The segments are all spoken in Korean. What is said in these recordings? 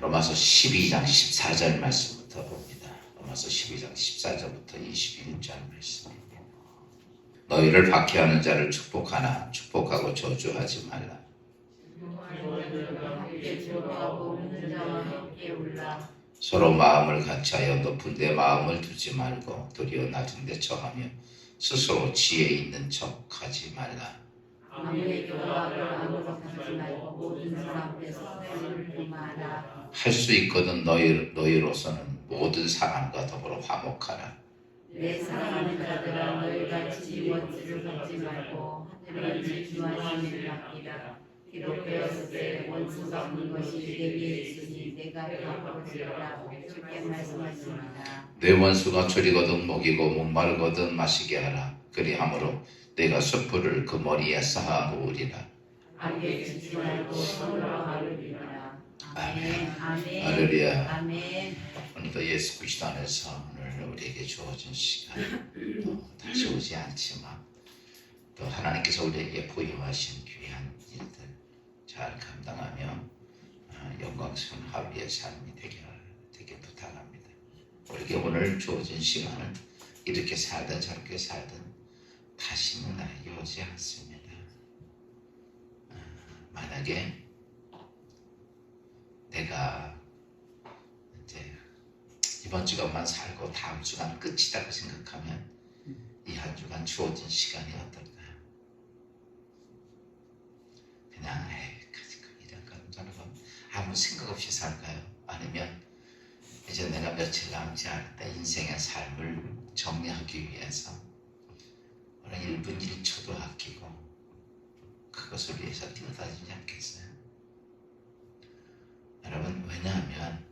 로마서 12장 14절 말씀부터 봅니다. 로마서 12장 14절부터 21절 말씀입니다. 너희를 박해하는 자를 축복하나 축복하고 저주하지 말라. 서로 마음을 같이하여 높은 데 마음을 두지 말고 도리어 낮은 데 처하며 스스로 지혜 있는 척하지 말라. 아무의 교합을 아무것도 하지 말고 모든 사람 앞에서 선을 금하라 할 수 있거든 너희 너희로서는 모든 사람과 더불어 화목하라. 내 사랑하는 자들아 너희가 지지 원수를 받지 말고 하늘을 지주하심을 맡기라 기록 되었을 원수 갚는 것이 내 위에 있으니 내가 갚아주리라고 주께 말씀하십니다 내 원수가 줄이거든 먹이고 목마르거든 마시게 하라. 그리함으로 내가 숯불을 그 머리에 쌓아 놓으리라. 악에 지지 말고 선으로 하루리라 아멘 아멘 할렐루야. 아멘 오늘도 예수 그리스도 안에서 오늘 우리에게 주어진 시간 또 다시 오지 않지만 또 하나님께서 우리에게 보유하신 귀한 일들 잘 감당하며 어, 영광스러운 하루의 삶이 되게 되게 부탁합니다. 우리에게 오늘 주어진 시간은 이렇게 살든 저렇게 살든 다시는 오지 않습니다. 어, 만약에 내가 이제 이번 주간만 살고 다음 주간 끝이라고 생각하면 이 한 주간 주어진 시간이 어떨까요? 그냥 에이 가지고 이런 건 저런 건 아무 생각 없이 살까요? 아니면 이제 내가 며칠 남지 때 인생의 삶을 정리하기 위해서 오늘 1분 1초도 아끼고 그것을 위해서 뛰어다니지 않겠어요? 여러분 왜냐하면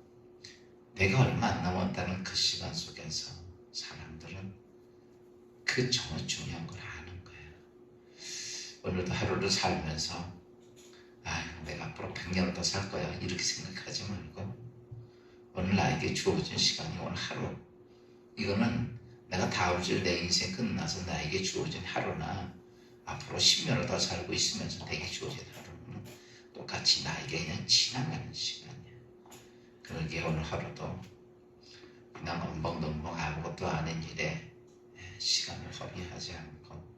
내가 얼마 안 남았다는 그 시간 속에서 사람들은 그 정말 중요한 걸 아는 거예요. 오늘도 하루를 살면서 아, 내가 앞으로 100년을 더살 거야 이렇게 생각하지 말고 오늘 나에게 주어진 시간이 오늘 하루 이거는 내가 다음 주에 내 인생 끝나서 나에게 주어진 하루나 앞으로 10년을 더 살고 있으면서 내게 주어진 하루는 똑같이 나에게 그냥 지나가는 시간이야. 그러기에 오늘 하루도 그냥 엉벙덩벙 아무것도 아닌 일에 시간을 허비하지 않고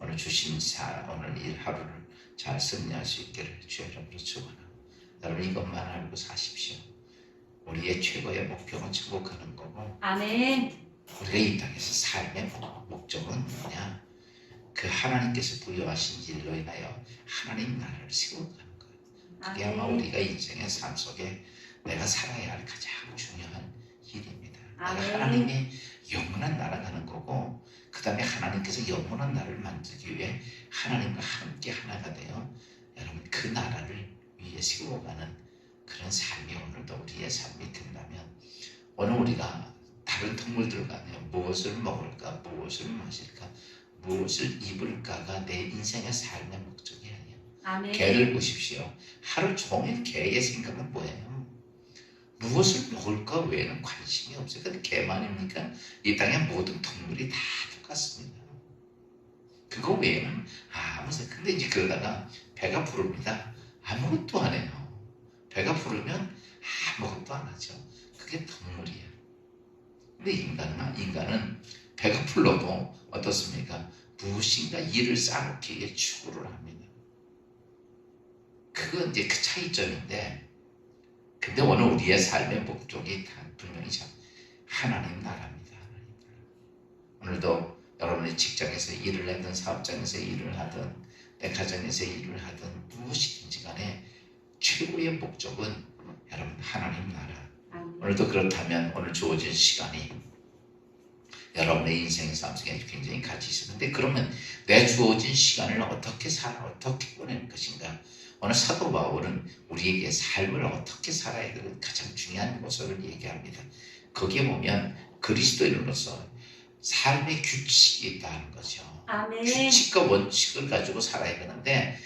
오늘 주신 사 오늘 일 하루를 잘 승리할 수 있기를 주의 이름으로 축원합니다. 여러분 이것만 알고 사십시오. 우리의 최고의 목표는 천국 가는 거고 아멘 우리가 이 땅에서 삶의 목- 목적은 뭐냐? 그 하나님께서 부여하신 일로 인하여 하나님 나라를 세워가는 거예요. 그게 아마 우리가 인생의 삶 속에 내가 살아야 할 가장 중요한 일입니다. 하나님의 영원한 나라 가는 거고 그 다음에 하나님께서 영원한 나라를 만들기 위해 하나님과 함께 하나가 되어 여러분 그 나라를 위해 세워가는 그런 삶이 오늘도 우리의 삶이 된다면 오늘 우리가 다른 동물들과 무엇을 먹을까 무엇을 마실까 무엇을 입을까가 내 인생의 삶의 목적이 아니에요. 아멘 개를 보십시오. 하루 종일 개의 생각은 뭐예요? 무엇을 먹을까 외에는 관심이 없어요. 근데 개만입니까? 이 땅의 모든 동물이 다 똑같습니다. 그거 외에는 아무 생각. 근데 이제 그러다가 배가 부릅니다. 아무것도 안 해요. 배가 부르면 아무것도 안 하죠. 그게 동물이에요. 근데 인간은 인간은 배가 불러도 어떻습니까? 무엇인가 일을 쌓아놓기 위해 추구를 합니다. 그건 이제 그 차이점인데 근데 오늘 우리의 삶의 목적이 다 분명히 참 하나님 나라입니다. 하나님 나라. 오늘도 여러분의 직장에서 일을 하든 사업장에서 일을 하든 내 가정에서 일을 하든 무엇이든지 간에 최고의 목적은 여러분 하나님 나라 오늘도 그렇다면 오늘 주어진 시간이 여러분의 인생 삶 속에 굉장히 가치 있었는데 그러면 내 주어진 시간을 어떻게 살아 어떻게 보낼 것인가 오늘 사도 바울은 우리에게 삶을 어떻게 살아야 되는 가장 중요한 것을 얘기합니다. 거기에 보면 그리스도인으로서 삶의 규칙이 있다는 거죠. 아멘 규칙과 원칙을 가지고 살아야 되는데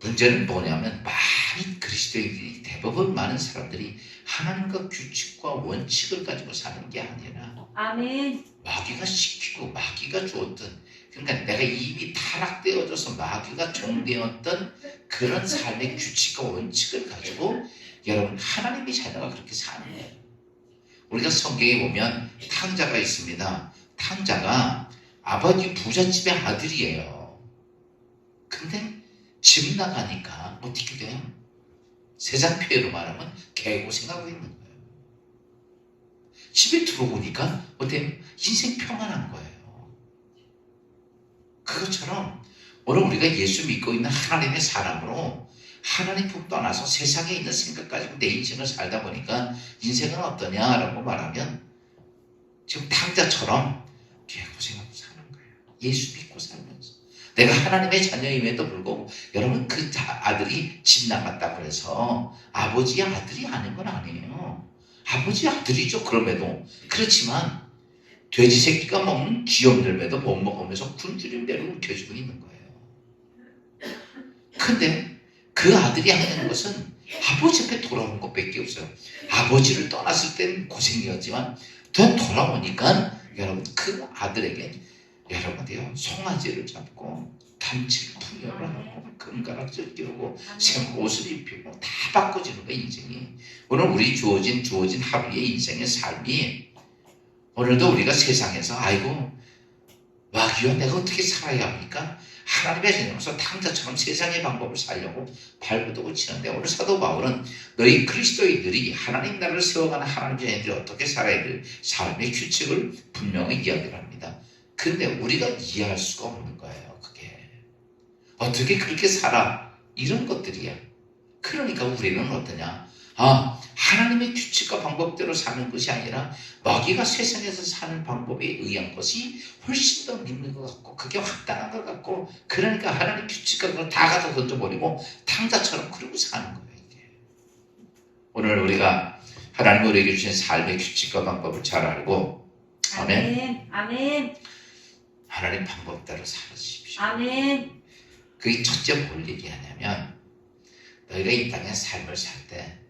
문제는 뭐냐면 많은 그리스도인들이 대부분 많은 사람들이 하나님과 규칙과 원칙을 가지고 사는 게 아니라 아멘 마귀가 시키고 마귀가 주었던 그러니까 내가 이미 타락되어져서 마귀가 종되었던 그런 삶의 규칙과 원칙을 가지고 여러분 하나님의 자녀가 그렇게 사는 거예요. 우리가 성경에 보면 탕자가 있습니다. 탕자가 아버지 부잣집의 아들이에요. 근데 집 나가니까 어떻게 돼요? 세상 표현으로 말하면 개고생하고 있는 거예요. 집에 들어오니까 어때요? 인생 평안한 거예요. 그것처럼 오늘 우리가 예수 믿고 있는 하나님의 사람으로 하나님 품 떠나서 세상에 있는 생각 가지고 내 인생을 살다 보니까 인생은 어떠냐라고 말하면 지금 탕자처럼 개고생하고 사는 거예요. 예수 믿고 살면서. 내가 하나님의 자녀임에도 불구하고 여러분 그 자- 아들이 집 나갔다 그래서 아버지의 아들이 아닌 건 아니에요. 아버지 아들이죠. 그럼에도 그렇지만 돼지 새끼가 먹는 귀염들매도 못 먹으면서 굶주림대로 움켜쥐고 있는 거예요. 근데 그 아들이 하는 것은 아버지 앞에 돌아온 것밖에 없어요. 아버지를 떠났을 때는 고생이었지만 더 돌아오니까 여러분 그 아들에게 여러분들요 송아지를 잡고 담치를 부여를 하고 금가락질 끼우고 새 옷을 입히고 다 바꿔주는 거야 인생이 오늘 우리 주어진 주어진 하루의 인생의 삶이 오늘도 우리가 세상에서 아이고 와기와 내가 어떻게 살아야 합니까? 하나님의 개념에서 탕자처럼 세상의 방법을 살려고 발버둥을 치는데 오늘 사도 바울은 너희 그리스도인들이 하나님 나라를 세워가는 하나님 자녀들이 어떻게 살아야 될 삶의 규칙을 분명히 이야기를 합니다. 근데 우리가 이해할 수가 없는 거예요. 그게 어떻게 그렇게 살아? 이런 것들이야. 그러니까 우리는 어떠냐? 아 하나님의 규칙과 방법대로 사는 것이 아니라 마귀가 세상에서 사는 방법에 의한 것이 훨씬 더 믿는 것 같고 그게 확당한 것 같고 그러니까 하나님 규칙과 그걸 다 갖다 던져버리고 탕자처럼 그러고 사는 거예요 이게 오늘 우리가 하나님 우리에게 주신 삶의 규칙과 방법을 잘 알고 아멘. 아멘. 아멘. 하나님 방법대로 살아주십시오 아멘. 그게 첫째 뭘 얘기하냐면 너희가 이 땅에 삶을 살때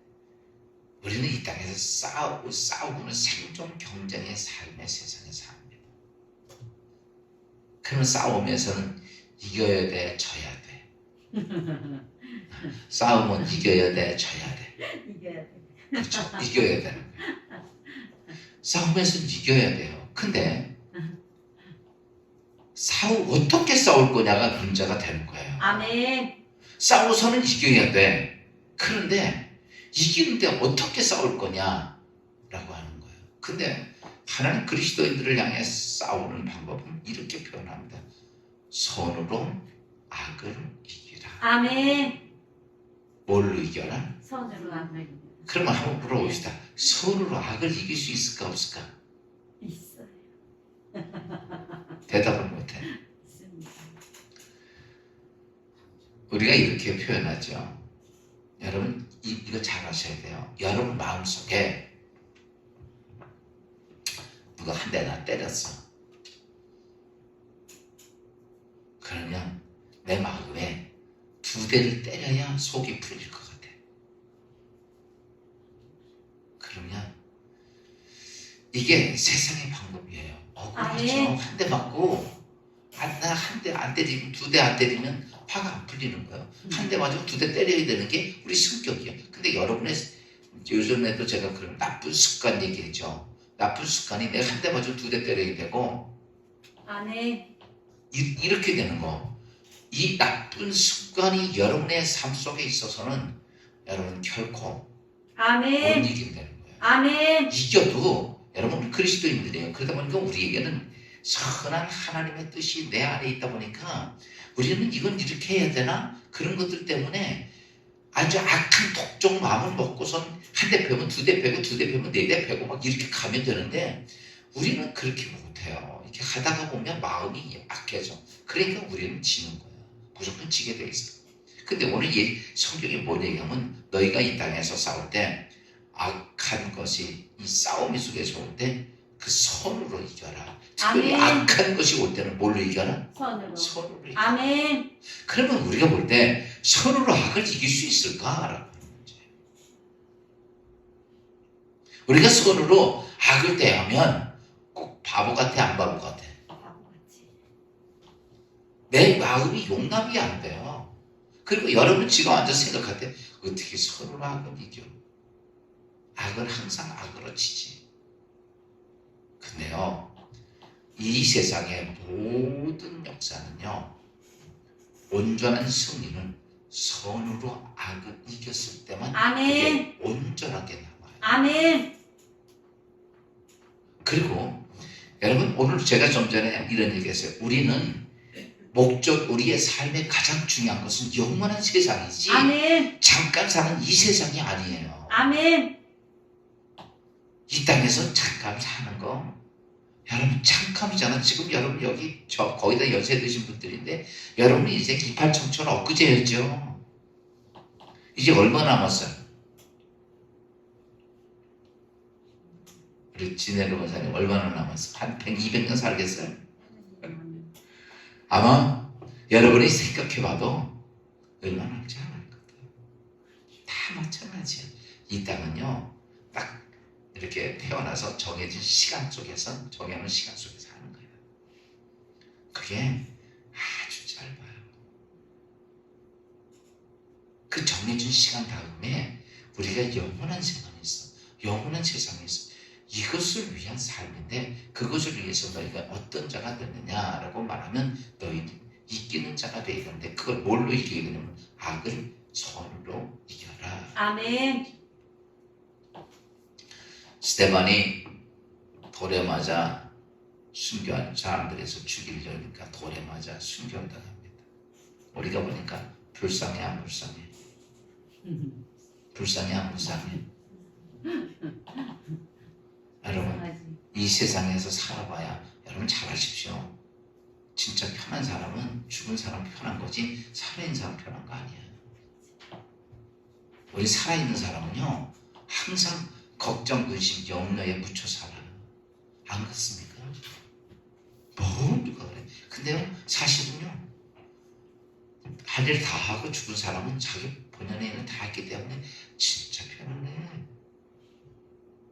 우리는 이 땅에서 싸우고 싸우고는 생존 경쟁의 삶의 세상에 삽니다. 그러면 싸우면서는 이겨야 돼, 져야 돼. 싸움은 이겨야 돼, 져야 돼. 이겨야 돼. 그렇죠? 이겨야 되는 거예요. 싸우면서는 이겨야 돼요. 근데 싸우 어떻게 싸울 거냐가 문제가 되는 거예요. 아멘. 싸워서는 이겨야 돼. 그런데 이기는데 어떻게 싸울 거냐라고 하는 거예요. 근데 하나님 그리스도인들을 향해 싸우는 방법은 이렇게 표현합니다. 손으로 악을 이기라. 아멘. 뭘로 이겨라? 손으로 아멘. 그러면 한번 물어봅시다. 손으로 악을 이길 수 있을까 없을까? 있어요. 대답을 못해. 있습니다. 우리가 이렇게 표현하죠. 여러분 이, 이거 잘 아셔야 돼요. 여러분 마음속에 누가 한 대나 때렸어. 그러면 내 마음에 두 대를 때려야 속이 풀릴 것 같아. 그러면 이게 세상의 방법이에요. 억울하죠. 아멘. 한대 맞고 한대 안 때리면 두 대 안 때리면 화가 안 풀리는 거예요. 한 대 맞으면 두 대 때려야 되는 게 우리 성격이야. 근데 여러분의 요즘에도 제가 그런 나쁜 습관 얘기했죠. 나쁜 습관이 내가 한 대 맞으면 두 대 때려야 되고 아멘. 이, 이렇게 되는 거. 이 나쁜 습관이 여러분의 삶 속에 있어서는 여러분 결코 못 아멘. 이긴다는 거예요. 아멘. 이겨도 여러분 그리스도인들이에요. 그러다 보니까 우리에게는 선한 하나님의 뜻이 내 안에 있다 보니까 우리는 이건 이렇게 해야 되나 그런 것들 때문에 아주 악한 독종 마음을 먹고선 한 대 패면 두 대 패고 두 대 패면 네 대 패고 막 이렇게 가면 되는데 우리는 그렇게 못해요. 이렇게 하다가 보면 마음이 악해져. 그러니까 우리는 지는 거예요. 무조건 지게 돼 있어. 근데 오늘 이 성경이 뭐 얘기하면 너희가 이 땅에서 싸울 때 악한 것이 이 싸움이 속에서 올때 그 손으로 이겨라. 특별히 아멘. 악한 것이 올 때는 뭘로 이겨라? 손으로. 손으로 이겨라. 아멘. 그러면 우리가 볼때 손으로 악을 이길 수 있을까라고 하는 문제예요. 우리가 손으로 악을 대하면 꼭 바보 같아 안 바보 같아? 바보같이. 내 마음이 용납이 안 돼요. 그리고 여러분 지금 앉아서 생각할 때 어떻게 손으로 악을 이겨? 악을 항상 악으로 치지. 근데요, 이 세상의 모든 역사는요, 온전한 승리는 선으로 악을 이겼을 때만 아멘. 온전하게 남아요. 아멘. 그리고 여러분 오늘 제가 좀 전에 이런 얘기했어요. 우리는 목적 우리의 삶의 가장 중요한 것은 영원한 세상이지 아멘. 잠깐 사는 이 세상이 아니에요. 아멘. 이 땅에서 잠깐 사는 거 여러분 잠깐이잖아. 지금 여러분 여기 저 거의 다 연세 드신 분들인데 여러분 인생 이팔청춘 엊그제였죠. 이제 얼마 남았어요? 우리 진해로 원사님 얼마나 남았어? 한 100, 200년 살겠어요? 아마 여러분이 생각해봐도 얼마 남지 않을 것 같아요. 다 마찬가지야. 이 땅은요, 딱 이렇게 태어나서 정해진 시간 속에서, 정해놓은 시간 속에서 하는 거예요. 그게 아주 짧아요. 그 정해진 시간 다음에 우리가 영원한 생활이 있어. 영원한 세상이 있어. 이것을 위한 삶인데 그것을 위해서 너희가 어떤 자가 되느냐라고 말하면 너희는 이기는 자가 되야 되는데 그걸 뭘로 이기게 되냐면 악을 선으로 이겨라. 아멘. 스테반이 돌에 맞아 순교한 사람들에서 죽이려니까 돌에 맞아 순교당합니다. 우리가 보니까 불쌍해 안 불쌍해? 불쌍해 안 불쌍해? 여러분 이 세상에서 살아봐야 여러분 잘 아십시오. 진짜 편한 사람은 죽은 사람 편한 거지 살아있는 사람 편한 거 아니에요. 우리 살아있는 사람은요 항상 걱정, 근심, 염려에 묻혀 살아요. 안 그렇습니까? 뭐 누가 그래? 근데요 사실은요 할 일 다 하고 죽은 사람은 자기 본연의 일을 다 했기 때문에 진짜 편안해.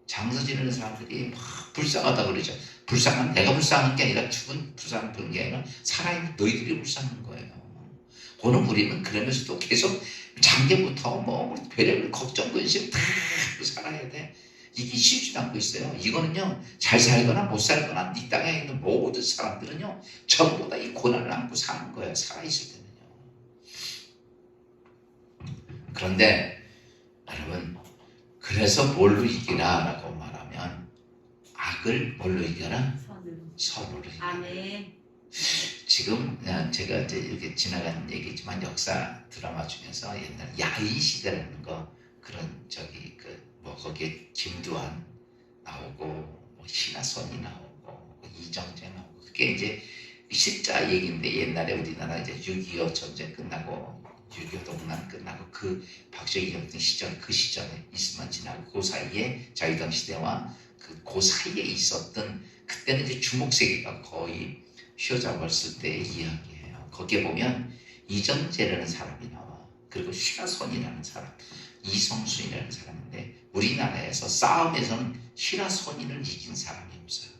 장사 지르는 사람들이 막 불쌍하다 그러죠. 불쌍한 내가 불쌍한 게 아니라 죽은 불쌍한 게 아니라 살아있는 너희들이 불쌍한 거예요. 오늘 우리는 그러면서도 계속 작년부터 뭐 별의별 걱정 근심 다 하고 살아야 돼. 이게 쉽지도 않고 있어요. 이거는요 잘 살거나 못 살거나 이 땅에 있는 모든 사람들은요 전부 다 이 고난을 안고 사는 거예요. 살아 있을 때는요. 그런데 여러분 그래서 뭘로 이기라라고 말하면 악을 뭘로 이겨라? 선으로. 선으로 이겨라. 아멘. 지금 그냥 제가 이제 이렇게 지나가는 얘기지만 역사 드라마 중에서 옛날 야인 시대라는 거 그런 저기 그 뭐 거기에 김두한 나오고 뭐 신하선이 나오고 뭐 이정재 나오고 그게 이제 실자 얘기인데 옛날에 우리나라 이제 6.25 전쟁 끝나고 6.25 동란 끝나고 그 박정희 같은 시절 그 시절에 있으면 지나고 그 사이에 자유당 시대와 그, 그 사이에 있었던 그때는 이제 주목세계가 거의 휘어잡았을 때의 이야기예요. 거기에 보면 이정재라는 사람이 나와. 그리고 시라손이라는 사람, 이성순이라는 사람인데 우리나라에서 싸움에서는 시라손이를 이긴 사람이 없어요.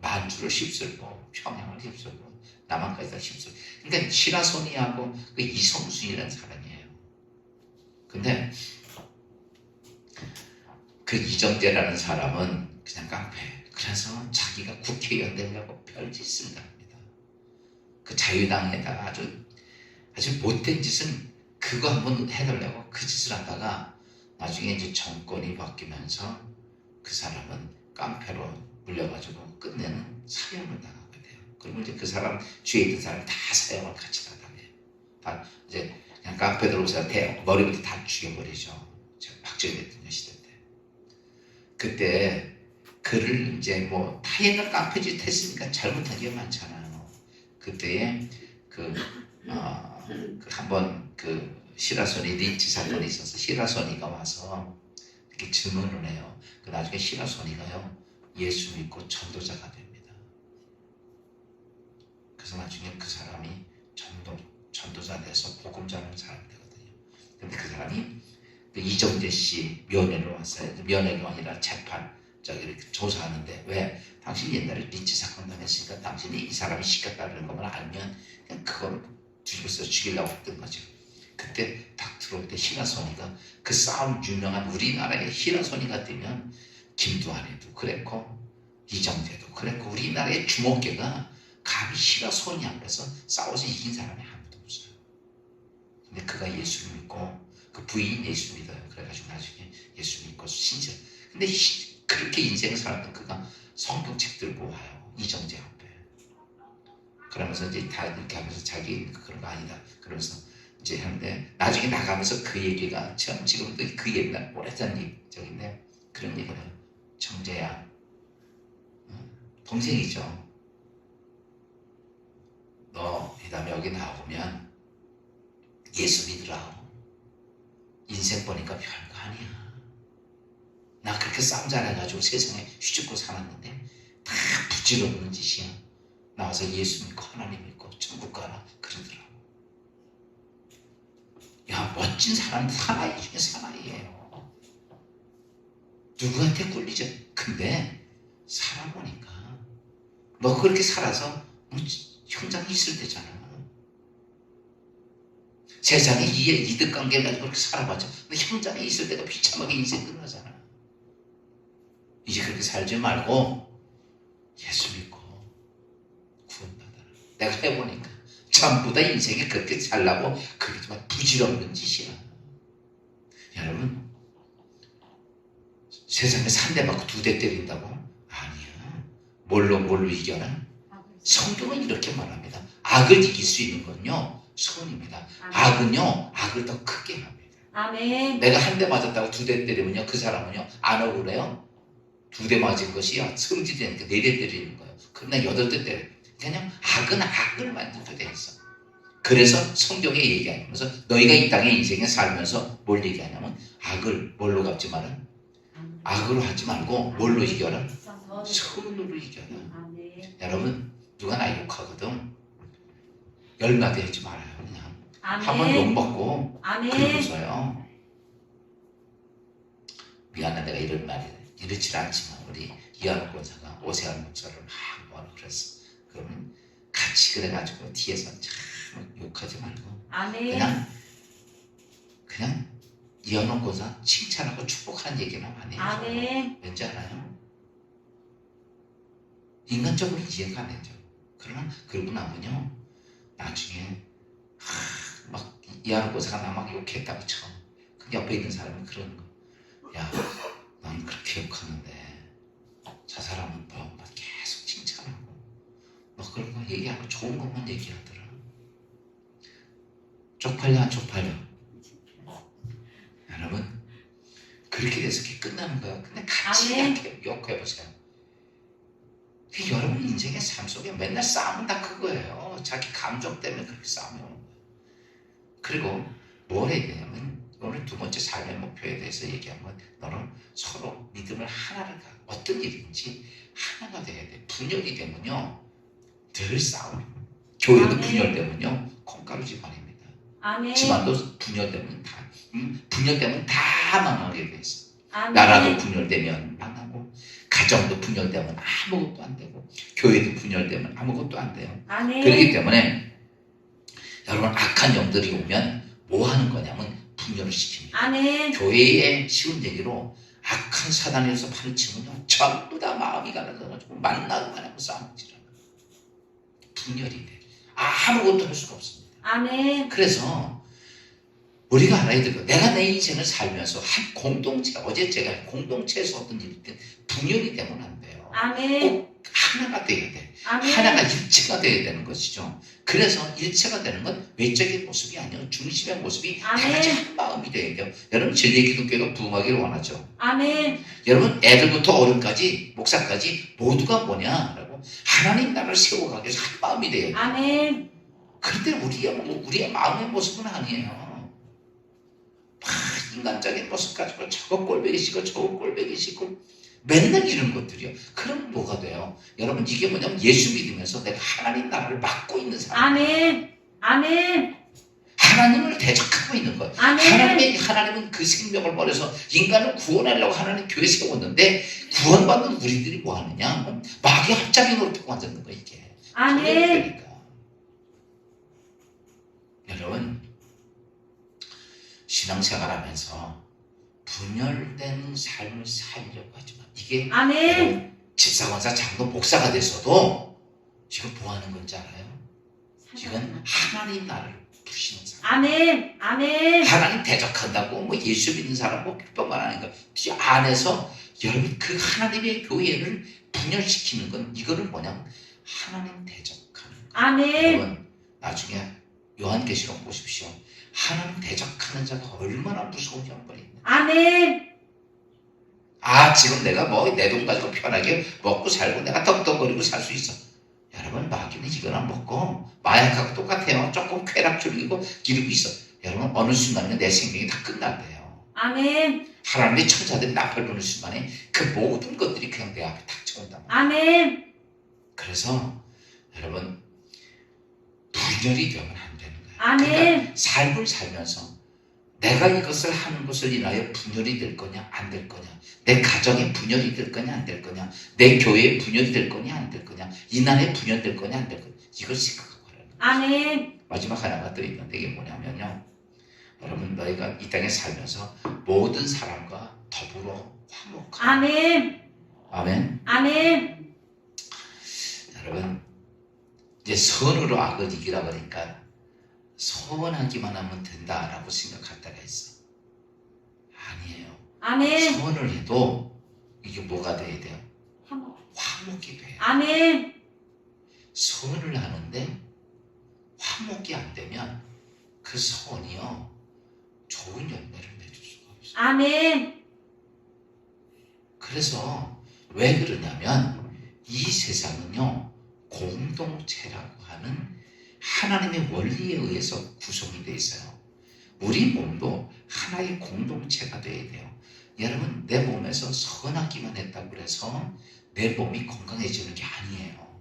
만주를 휩쓸고 평양을 휩쓸고 남한까지 다 휩쓸고 그러니까 시라손이하고 그 이성순이라는 사람이에요. 근데 그 이정재라는 사람은 그냥 깡패. 그래서 자기가 국회의원 되려고 별짓을 다 합니다. 그 자유당에다가 아주 아주 못된 짓은 그거 한번 해달라고 그 짓을 하다가 나중에 이제 정권이 바뀌면서 그 사람은 깡패로 물려가지고 끝내는 사형을 당하게 돼요. 그리고 이제 그 사람 주위에 있는 사람이 다 사형을 같이 다 당해요. 다 이제 그냥 깡패 들어오서 대 머리부터 다 죽여버리죠. 저 박정희 대통령 시대 때. 그때 그를 이제 뭐 타이가 깡패짓 했으니까 잘못한 게 많잖아요. 그때에 그, 어, 그 한번 그 시라소니 리치 사건이 있어서 시라소니가 와서 이렇게 증언을 해요. 그 나중에 시라소니가요 예수 믿고 전도자가 됩니다. 그래서 나중에 그 사람이 전도 전도자 돼서 복음 전하는 사람이 되거든요. 근데 그 사람이 그 이정재 씨 면회로 왔어요. 그 면회가 아니라 재판 저기 이렇게 조사하는데 왜 당신이 옛날에 리치 사건 당했으니까 당신이 이 사람이 시켰다는 것만 알면 그냥 그걸 뒤집어서 죽이려고 했던 거죠. 그때 딱 들어올 때 히라소니가 그 싸움 유명한 우리나라의 히라소니가 뛰면 김두한이도 그랬고 이정재도 그랬고 우리나라의 주목계가 감히 히라소니 앞에서 싸워서 이긴 사람이 아무도 없어요. 근데 그가 예수 믿고 그 부인 예수 믿어요. 그래가지고 나중에 예수 믿고 신세. 근데 히- 그렇게 인생 살았던 그가 성경책 들고 와요. 이정재 앞에. 그러면서 이제 다 이렇게 하면서 자기 그런 거 아니다. 그러면서 이제 하는데 나중에 나가면서 그 얘기가 참 지금도 그 옛날 오래전 얘기인데 그런 얘기를 해요. 정재야 어, 동생이죠. 너 그 다음에 여기 나오면 예수 믿으라. 인생 보니까 별거 아니야. 나 그렇게 싸움 잘해가지고 세상에 휘죽고 살았는데 다 부질없는 짓이야. 나와서 예수 믿고 하나님 믿고 천국 가라 그러더라고. 야 멋진 사람 사나이 중에 사나이예요. 누구한테 꿀리죠? 근데 살아보니까 너 그렇게 살아서 뭐 현장에 있을 때잖아. 세상에 이해 이득 관계 가지고 그렇게 살아봤자 근데 현장에 있을 때가 비참하게 인생 끝나잖아. 이제 그렇게 살지 말고 예수 믿고 구원받아라. 내가 해보니까 전부 다 인생에 그렇게 살라고 그게 정말 부질없는 짓이야. 여러분 세상에서 한대 맞고 두 대 때린다고? 아니야. 뭘로 뭘로 이겨라? 성경은 이렇게 말합니다. 악을 이길 수 있는 건요 손입니다. 악은요 악을 더 크게 합니다. 아멘. 내가 한 대 맞았다고 두 대 때리면요 그 사람은요 안 억울해요. 두 대 맞은 것이야 성질되니까 네 대 때리는 거예요. 그러나 여덟 대 때려. 그냥 악은 악을 만들게 돼 있어. 그래서 성경에 얘기하면서 너희가 이 땅에 인생에 살면서 뭘 얘기하냐면 악을 뭘로 갚지 마라. 악으로 하지 말고 뭘로 이겨라. 선으로 이겨라. 여러분 누가 나 욕하거든 열나게 하지 말아요 그냥 한번 아멘. 욕먹고. 그러고서요 미안해 내가 이런 말이 이렇지 않지만 우리 이하는 권사가 오세한 목사를 막 뭐하라 그랬어 그러면 같이 그래가지고 뒤에서 참 욕하지 말고 아멘. 그냥 그냥 이하는 권사 칭찬하고 축복하는 얘기나 많이 해줘 아멘. 왠지 알아요? 인간적으로 이해가 안 되죠. 그러나 그러고 나면요 나중에 하, 막 이하는 고사가 나 막 욕했다고 쳐. 그 옆에 있는 사람이 그러는 거. 야, 욕하는데 저 사람은 뭐막 계속 칭찬하고 너 그런 거 얘기하고 좋은 것만 얘기하더라. 쪽팔려 안 쪽팔려? 여러분 그렇게 돼서 이렇게 끝나는 거야. 근데 같이. 이렇게 욕해보세요. 그 여러분 인생의 삶 속에 맨날 싸움은 다 그거예요. 자기 감정 때문에 그렇게 싸움이 오는 거예요. 그리고 뭘 얘기하냐면 오늘 두 번째 삶의 목표에 대해서 얘기하면 너는 서로 믿음을 하나를 가. 어떤 일인지 하나가 돼야 돼. 분열이 되면요 늘 싸움. 교회도 아멘. 분열되면요 콩가루 집안입니다. 아멘. 집안도 분열되면 다 음, 분열되면 다 망하게 돼 있어. 아멘. 나라도 분열되면 망하고 가정도 분열되면 아무것도 안 되고 교회도 분열되면 아무것도 안 돼요. 아멘. 그렇기 때문에 여러분 악한 영들이 오면 뭐 하는 거냐면 분열을 시킵니다. 아멘. 교회에 쉬운 얘기로 악한 사단에서 파르치면요 전부 다 마음이 갈라져가지고 만나고만 하고 싸움질하는. 분열이 돼. 아무것도 할 수가 없습니다. 아멘. 그래서 우리가 알아야 될 거. 내가 내 인생을 살면서 한 공동체 어제 제가 공동체에서 어떤 일이 있든 분열이 되면 안 돼요. 아멘. 꼭 하나가 돼야 돼. 아멘. 하나가 일체가 돼야 되는 것이죠. 그래서 일체가 되는 건 외적인 모습이 아니라 중심의 모습이. 같이 한 마음이 돼야 돼요. 여러분 진리 기독교가 부흥하기를 원하죠. 아멘. 여러분 애들부터 어른까지 목사까지 모두가 뭐냐라고 하나님 나라를 세워가기 위해서 한 마음이 돼야 돼요. 아멘. 그런데 우리의 뭐- 우리의 마음의 모습은 아니에요. 막 인간적인 모습 가지고 저거 꼴배기 싫고 저거 꼴배기 싫고 맨날 이런 것들이요. 그럼 뭐가 돼요? 여러분 이게 뭐냐면 예수 믿으면서 내가 하나님 나라를 맡고 있는 사람, 아멘. 아멘. 하나님을 대적하고 있는 거예요. 아멘. 하나님의 하나님은 그 생명을 버려서 인간을 구원하려고 하나님 교회 세웠는데 구원받는 우리들이 뭐 하느냐? 마귀 합작이 노릇하고 앉았는 거예요 이게. 아멘. 그러니까 여러분 신앙생활 하면서 분열된 삶을 살려고 하지만 이게 아멘. 집사관사 장로 목사가 돼서도 지금 뭐 하는 건지 알아요? 지금 하나님 나를 부르시는 사람 아멘. 아멘. 하나님 대적한다고 뭐 예수 믿는 사람 뭐 핍박만 하는 거. 그 안에서 여러분 그 하나님의 교회를 분열시키는 건 이거는 뭐냐면 하나님 대적하는 거. 아멘. 여러분 나중에 요한계시록 보십시오. 하나님 대적하는 자가 얼마나 무서운 형벌이 있나. 아멘. 아 지금 내가 뭐 내 돈 가지고 편하게 먹고 살고 내가 떡떡거리고 살 수 있어. 여러분 마귀는 이거나 먹고 마약하고 똑같아요. 조금 쾌락 즐기고 기르고 있어. 여러분 어느 순간에 내 생명이 다 끝난대요. 아멘. 하나님의 천사들이 나팔 부는 순간에 그 모든 것들이 그냥 내 앞에 말이에요. 아멘. 그래서 여러분 분열이 되면 안 되는 거예요. 아멘. 그러니까 삶을 살면서 내가 이것을 하는 것을 인하여 분열이 될 거냐 안 될 거냐 내 가정에 분열이 될 거냐 안 될 거냐 내 교회에 분열이 될 거냐 안 될 거냐 이난에 분열될 거냐 안 될 거냐 이걸 생각하고 하라는. 아멘. 마지막 하나가 또 있는데 이게 뭐냐면요 여러분 너희가 이 땅에 살면서 모든 사람과 더불어 화목하라 아멘. 아멘 아멘. 여러분 이제 선으로 악을 이기라 그러니까 선하기만 하면 된다라고 생각할 때가 있어. 아니에요. 아멘. 선을 해도 이게 뭐가 돼야 돼요? 화목. 화목이 돼요. 아멘. 선을 하는데 화목이 안 되면 그 선이요 좋은 열매를 맺을 수가 없어요. 아멘. 그래서 왜 그러냐면 이 세상은요 공동체라고 하는 하나님의 원리에 의해서 구성이 되어 있어요. 우리 몸도 하나의 공동체가 되어야 돼요. 여러분 내 몸에서 선하기만 했다고 해서 내 몸이 건강해지는 게 아니에요.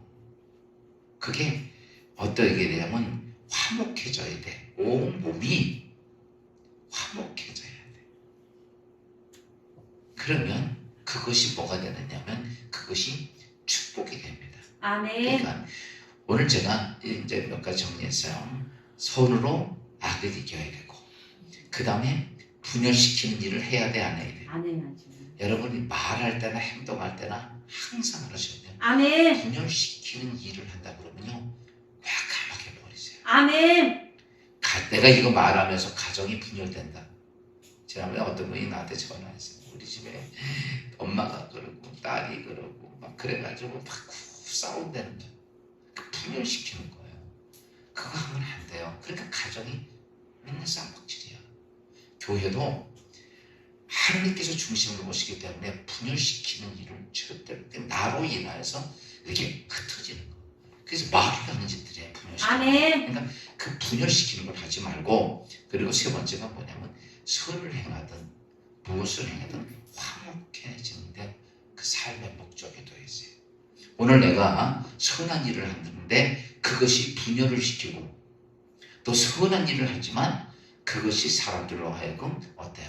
그게 어떻게 되냐면 화목해져야 돼. 온 몸이 화목해져야 돼. 그러면 그것이 뭐가 되느냐면 그것이 축복이 됩니다. 아멘. 그러니까 오늘 제가 이제 몇 가지 정리했어요. 손으로 악을 이겨야 되고, 그 다음에 분열시키는 일을 해야 돼, 안 해야 돼. 아멘. 여러분이 말할 때나 행동할 때나 항상 하셔야 돼요. 아멘. 분열시키는 일을 한다 그러면요, 과감하게 버리세요. 아멘. 가- 내가 이거 말하면서 가정이 분열된다. 지난번에 어떤 분이 나한테 전화했어요. 우리 집에 엄마가 그러고 딸이 그러고 막 그래가지고 막 싸운다는 거예요. 그 분열시키는 거예요. 그거 하면 안 돼요. 그러니까 가정이 맨날 쌍박질이야. 교회도 하나님께서 중심을 보시기 때문에 분열시키는 일을 절대로 나로 인하여서 이렇게 흩어지는 거. 그래서 말이 하는 짓들이에요. 분열시키는 거. 아멘. 그 분열시키는 걸 하지 말고 그리고 세 번째가 뭐냐면 선을 행하든 무엇을 행하든 화목해지는데 그 삶의 목적이 되어 있어요. 오늘 내가 선한 일을 하는데 그것이 분열을 시키고 또 선한 일을 하지만 그것이 사람들로 하여금 어때요?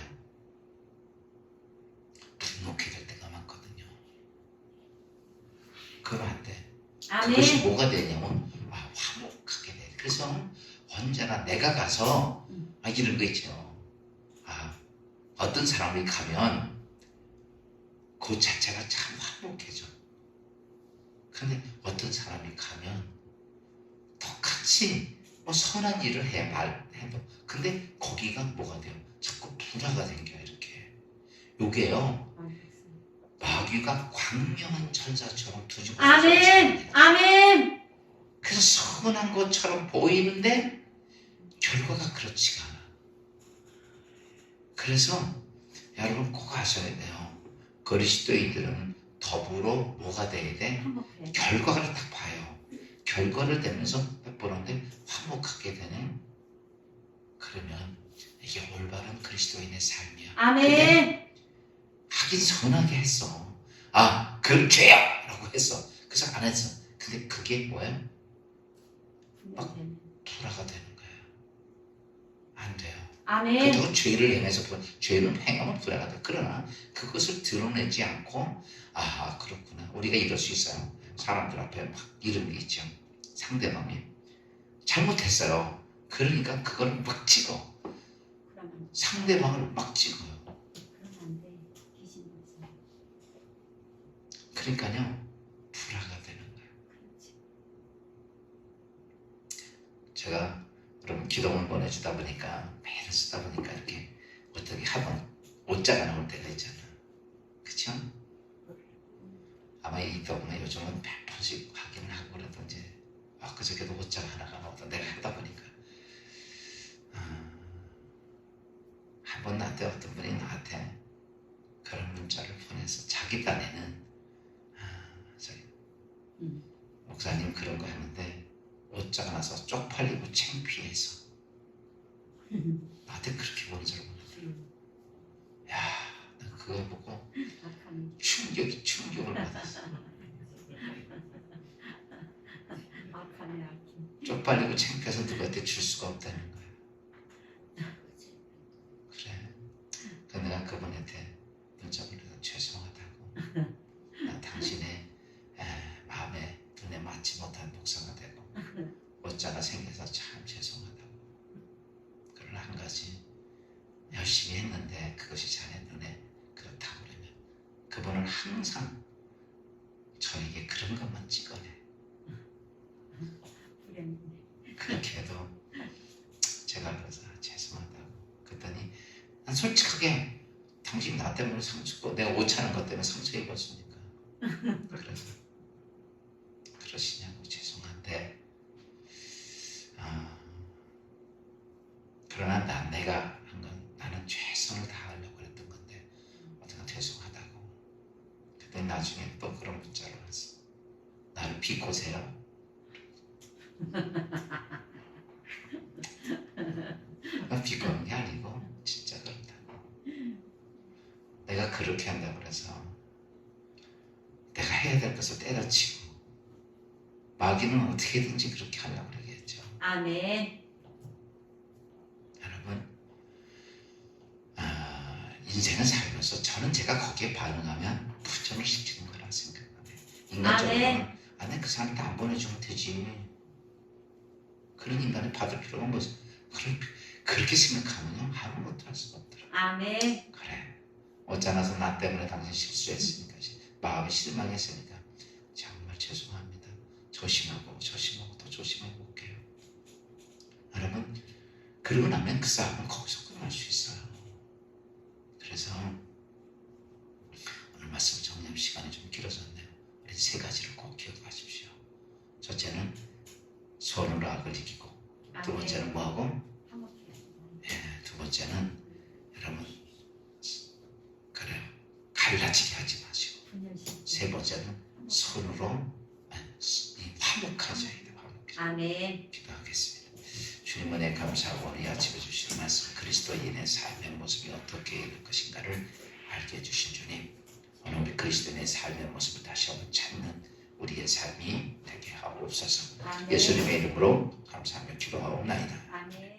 분노케 될 때가 많거든요. 그러면 안 돼. 그것이 아멘. 뭐가 되냐면 아, 화목하게 돼. 그래서 언제나 내가 가서 아, 이런 거 있죠. 아, 어떤 사람이 가면 그 자체가 참 화목해져. 근데 어떤 사람이 가면 똑같이 뭐 선한 일을 해, 말 해도 근데 거기가 뭐가 돼요? 자꾸 분화가 생겨 이렇게. 요게요. 마귀가 광명한 천사처럼 두지고 아멘. 아멘. 그래서 선한 것처럼 보이는데 결과가 그렇지가 않아. 그래서 여러분 꼭 아셔야 돼요. 그리스도인들은 더불어 뭐가 돼야 돼? 화목해. 결과를 딱 봐요. 결과를 대면서 보는데 화목하게 되네. 그러면 이게 올바른 그리스도인의 삶이야. 아멘. 하긴 선하게 했어. 아, 그럼 죄야! 라고 했어. 그래서 안 했어. 근데 그게 뭐야? 불화가 되는 거야. 안 돼요. 아멘. 그리고 죄를 행해서 부- 죄는 행하면 불화가 돼. 그러나 그것을 드러내지 않고 아 그렇구나. 우리가 이럴 수 있어요. 사람들 앞에 막 이런 게 있죠. 상대방이 잘못했어요. 그러니까 그걸 막 찍어. 상대방을 막 찍어요. 그러니까요 불화가 되는 거예요. 제가 여러분 기도문 보내주다 보니까 매일 쓰다 보니까 이렇게 어떻게 하던 옷자가 나올 때가 있잖아요. 그쵸? 아마 이 경우는 요즘은 몇 번씩 확인을 하고 그러던지 아 그저께도 옷자가 하나가 나오다 내가 하다 보니까 아, 한번 나한테 어떤 분이 나한테 그런 문자를 보내서 자기 딴에는 아, 저기 음. 목사님 그런 거 하는데 옷자가 나서 쪽팔리고 창피해서 나한테 그렇게 보는 줄 몰랐어요. 음. 야, 나 그거 보고 충격이 충격을 받았어. 쪽팔리고 창피해서 누구한테 줄 수가 없다는 거야. 그래. 그 내가 그분한테 문자 보내서 죄송하다고. 나 당신의 에, 마음에 눈에 맞지 못한 목사가 되고 옷자가 생겨서 참 죄송하다고. 그러나 한 가지 열심히 했는데 그것이 자네 눈에 그렇다고 그러면 그분은 항상 저에게 그런 것만 찍어내. 불행이네. 그렇게 해도 제가 그래서 아, 죄송하다고 그랬더니 난 솔직하게 당신 나 때문에 상처고 내가 못 차는 것 때문에 상처 입었으니까 그래서 그러시냐고 죄송한데 아, 난 내가 한 건 나는 최선을 다하려고 그랬던 건데 어떻게 죄송하다고. 그때 나중에 또 그런 문자를 왔어. 나를 비꼬세요. 나 비꼬는 게 아니고 진짜 그렇다고 내가 그렇게 한다고 그래서 내가 해야 될 것을 때려치고 마귀는 어떻게든지 그렇게 하려고 그러겠죠. 아멘. 여러분 아, 인생을 살면서 저는 제가 거기에 반응하면 부정을 시키는 거라 생각합니다 인간적으로는. 아, 내그 사람한테 안 보내주면 되지. 그런 인간을 받을 필요가 뭐지. 그럴, 그렇게 생각하면요 아무것도 할 수가 없더라 아멘. 그래. 어쩌나서 나 때문에 당신 실수했으니까 마음이 실망했으니까. 정말 죄송합니다. 조심하고 조심하고 더 조심해 볼게요. 여러분 그러고 나면 그 싸움은 거기서 끝날 수 있어요 그래서 오늘 말씀 정리할 시간이 좀 길어졌네요. 우리 세 가지를 꼭 기억하십시오. 첫째는 손으로 악을 이기고 두 번째는 뭐하고? 화목해야 예, 두 번째는 여러분 그래요 갈라지게 하지 마시고. 세 번째는 손으로 예, 이 화목하셔야 돼요 아멘. 기도하겠습니다 주님 은혜 감사하고 이 아침에 주신 말씀 그리스도인의 삶의 모습이 어떻게 될 것인가를 알게 해주신 주님 오늘 우리 그리스도인의 삶의 모습을 다시 한번 찾는 우리의 삶이 되게 하옵소서. 예수님의 이름으로 감사하며 기도하옵나이다 아멘.